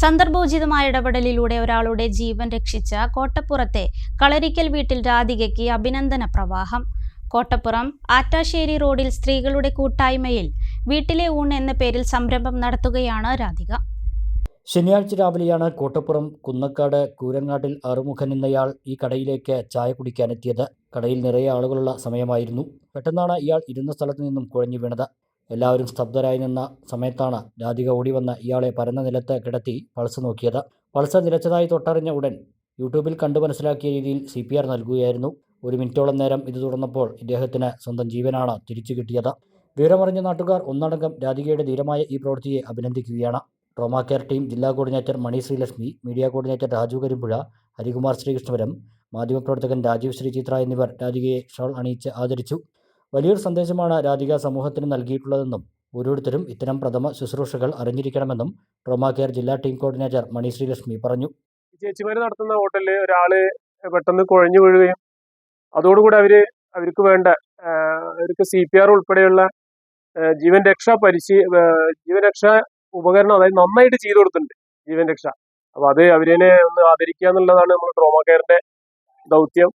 സന്ദർഭോചിതമായ ഇടപെടലിലൂടെ ഒരാളുടെ ജീവൻ രക്ഷിച്ച കോട്ടപ്പുറത്തെ കളരിക്കൽ വീട്ടിൽ രാധികയ്ക്ക് അഭിനന്ദന പ്രവാഹം. കോട്ടപ്പുറം ആറ്റാശ്ശേരി റോഡിൽ സ്ത്രീകളുടെ കൂട്ടായ്മയിൽ വീട്ടിലെ ഊണ് എന്ന പേരിൽ സംരംഭം നടത്തുകയാണ് രാധിക. ശനിയാഴ്ച രാവിലെയാണ് കോട്ടപ്പുറം കുന്നക്കാട് കൂരങ്ങാട്ടിൽ അറുമുഖൻ എന്നയാൾ ഈ കടയിലേക്ക് ചായ കുടിക്കാനെത്തിയത്. കടയിൽ നിറയെ ആളുകളുള്ള സമയമായിരുന്നു. പെട്ടെന്നാണ് ഇയാൾ ഇരുന്ന സ്ഥലത്ത് നിന്നും കുഴഞ്ഞു വീണത്. എല്ലാവരും സ്തബ്ധരായി നിന്ന സമയത്താണ് രാധിക ഓടി വന്ന ഇയാളെ പരന്ന നിലത്ത് കിടത്തി പൾസ് നോക്കിയത്. പൾസ് നിലച്ചതായി തൊട്ടറിഞ്ഞ ഉടൻ യൂട്യൂബിൽ കണ്ടു മനസ്സിലാക്കിയ രീതിയിൽ സി പി ആർ നൽകുകയായിരുന്നു. ഒരു മിനിറ്റോളം നേരം ഇത് തുടർന്നപ്പോൾ ഇദ്ദേഹത്തിന് സ്വന്തം ജീവനാണ് തിരിച്ചു കിട്ടിയത്. വിവരമറിഞ്ഞ നാട്ടുകാർ ഒന്നടങ്കം രാധികയുടെ ധീരമായ ഈ പ്രവൃത്തിയെ അഭിനന്ദിക്കുകയാണ്. ട്രോമാ കെയർ ടീം ജില്ലാ coordinator Mani Sreelakshmi media coordinator Raju Karimpuzha Harikumar Sreekrishnapuram മാധ്യമപ്രവർത്തകൻ രാജീവ് ശ്രീചിത്ര എന്നിവർ രാധികയെ ഷോൾ അണിയിച്ച് ആദരിച്ചു. വലിയൊരു സന്ദേശമാണ് രാധിക സമൂഹത്തിന് നൽകിയിട്ടുള്ളതെന്നും ഓരോരുത്തരും ഇത്തരം പ്രഥമ ശുശ്രൂഷകൾ അറിഞ്ഞിരിക്കണമെന്നും ട്രോമാ കെയർ ജില്ലാ ടീം കോർഡിനേറ്റർ മണി ശ്രീലക്ഷ്മി പറഞ്ഞു. ചേച്ചിമാര് നടത്തുന്ന ഹോട്ടലിൽ ഒരാൾ പെട്ടെന്ന് കുഴഞ്ഞു വീഴുകയും അതോടുകൂടി അവർ അവർക്ക് വേണ്ട അവർക്ക് സി പി ആർ ഉൾപ്പെടെയുള്ള ജീവൻ രക്ഷാ പരിശീ ജീവൻ രക്ഷാ ഉപകരണം അതായത് നന്നായിട്ട് ചെയ്തു കൊടുത്തിട്ടുണ്ട് ജീവൻ രക്ഷ. അപ്പൊ അത് അവരെ ഒന്ന് ആദരിക്കുക എന്നുള്ളതാണ് നമ്മൾ ട്രോമാ കെയറിന്റെ ദൗത്യം.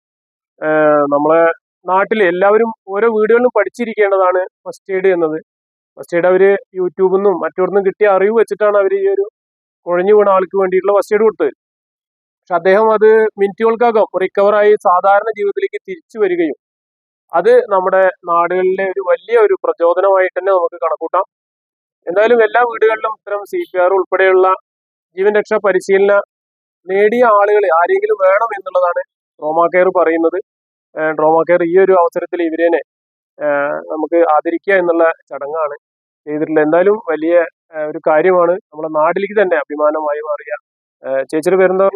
നമ്മളെ നാട്ടിൽ എല്ലാവരും ഓരോ വീടുകളിലും പഠിച്ചിരിക്കേണ്ടതാണ് ഫസ്റ്റ് എയ്ഡ് എന്നത്. ഫസ്റ്റ് എയ്ഡ് അവർ യൂട്യൂബിൽ നിന്നും മറ്റൊന്നും കിട്ടിയ അറിവ് വെച്ചിട്ടാണ് അവർ ഈ ഒരു കുഴഞ്ഞു വീണ ആൾക്ക് വേണ്ടിയിട്ടുള്ള ഫസ്റ്റ് എയ്ഡ് കൊടുത്തത്. പക്ഷെ അദ്ദേഹം അത് മിനിറ്റുകൾക്കകം റിക്കവറായി സാധാരണ ജീവിതത്തിലേക്ക് തിരിച്ചു വരികയും അത് നമ്മുടെ നാടുകളിലെ ഒരു വലിയ ഒരു പ്രചോദനമായിട്ട് തന്നെ നമുക്ക് കണക്കൂട്ടാം. എന്തായാലും എല്ലാ വീടുകളിലും ഇത്തരം സി പി ആർ ഉൾപ്പെടെയുള്ള ജീവൻ രക്ഷാ പരിശീലന നേടിയ ആളുകൾ ആരെങ്കിലും വേണം എന്നുള്ളതാണ് റോമാ കെയർ പറയുന്നത്. ട്രോമാ കെയർ ഈ ഒരു അവസരത്തിൽ ഇവരേനെ നമുക്ക് ആദരിക്കുക എന്നുള്ള ചടങ്ങാണ് ചെയ്തിട്ടുള്ളത്. എന്തായാലും വലിയ ഒരു കാര്യമാണ്. നമ്മുടെ നാട്ടിലേക്ക് തന്നെ അഭിമാനമായി മാറിയ ചേച്ചിയുടെ പേരെന്താ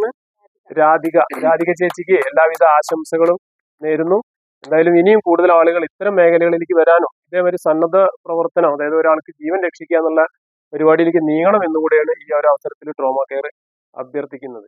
രാധിക. രാധിക ചേച്ചിക്ക് എല്ലാവിധ ആശംസകളും നേരുന്നു. എന്തായാലും ഇനിയും കൂടുതൽ ആളുകൾ ഇത്തരം മേഖലകളിലേക്ക് വരാനും ഇതേമാതിരി സന്നദ്ധ പ്രവർത്തനം അതായത് ഒരാൾക്ക് ജീവൻ രക്ഷിക്കുക എന്നുള്ള പരിപാടിയിലേക്ക് നീങ്ങണം എന്നുകൂടെയാണ് ഈ ഒരു അവസരത്തിൽ ട്രോമ കെയർ അഭ്യർത്ഥിക്കുന്നത്.